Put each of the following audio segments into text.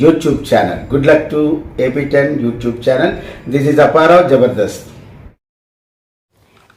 YouTube channel good luck to AP ten YouTube channel this is Apparao Jabardasth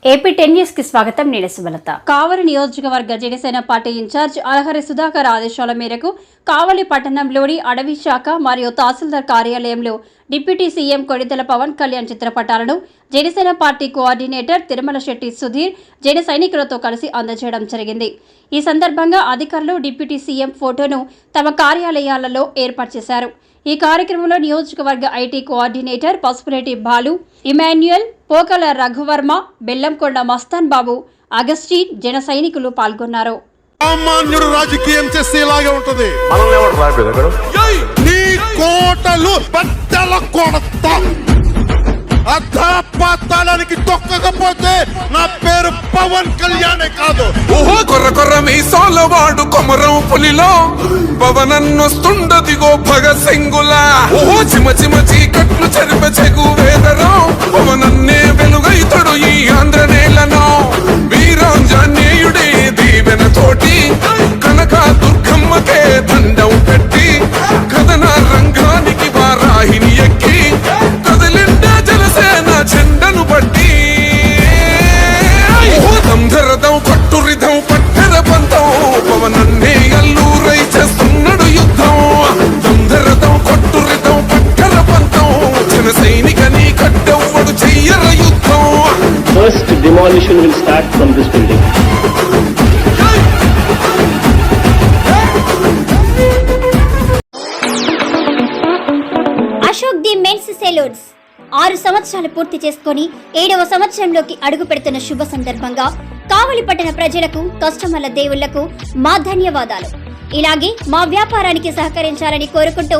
AP ten న్యూస్కి స్వాగతం. నేను సుమలత. కావలి నియోజకవర్గ Janasena party incharge Alahari Sudhakar ఆదేశాల మేరకు కావలి పట్టణంలోని అడవి శాఖ మరియు తహసీల్దార్ కార్యాలయంలో డిప్యూటీ సీఎం కొడిదెల పవన్ కళ్యాణ్ చిత్రపటాలను జనసేన పార్టీ కోఆర్డినేటర్ తిరుమల శెట్టి సుధీర్ జన సైనికులతో కలిసి అందజేయడం జరిగింది. ఈ సందర్భంగా అధికారులు డిప్యూటీ సీఎం ఫోటోను తమ కార్యాలయాలలో ఏర్పాటు చేశారు. ఈ కార్యక్రమంలో నియోజకవర్గ IT coordinator Pasupuleti Balu Emmanuel Pokala Raghuvarma Bellamkonda Mastan Babu Augustine జన సైనికులు పాల్గొన్నారు. సామాన్యుడు రాజకీయం చేస్తే ఇలాగే ఉంటది. కోటలు బట్టల కొడత. అధాపాతాళానికి తొక్కకపోతే నా పేరు పవన్ కళ్యాణే కాదు. ఓహో కొర్ర కొర్ర మీసాల వాడు కొమరం పులిలో. పవనన్నొస్తుండదిగో భగత్ సింగులా. ఓహో చిమ చిమ చీకట్లు first demolition will start from this building Ashok the men's saloons. ఆరు సంవత్సరాలు పూర్తి చేసుకొని ఏడవ సంవత్సరంలోకి అడుగు పెడుతున్న శుభ సందర్భంగా కావలి పట్టణ ప్రజలకు కస్టమర్ల దేవుళ్ళకు మా ధన్యవాదాలు. ఇలాగే మా వ్యాపారానికి సహకరించాలని కోరుకుంటూ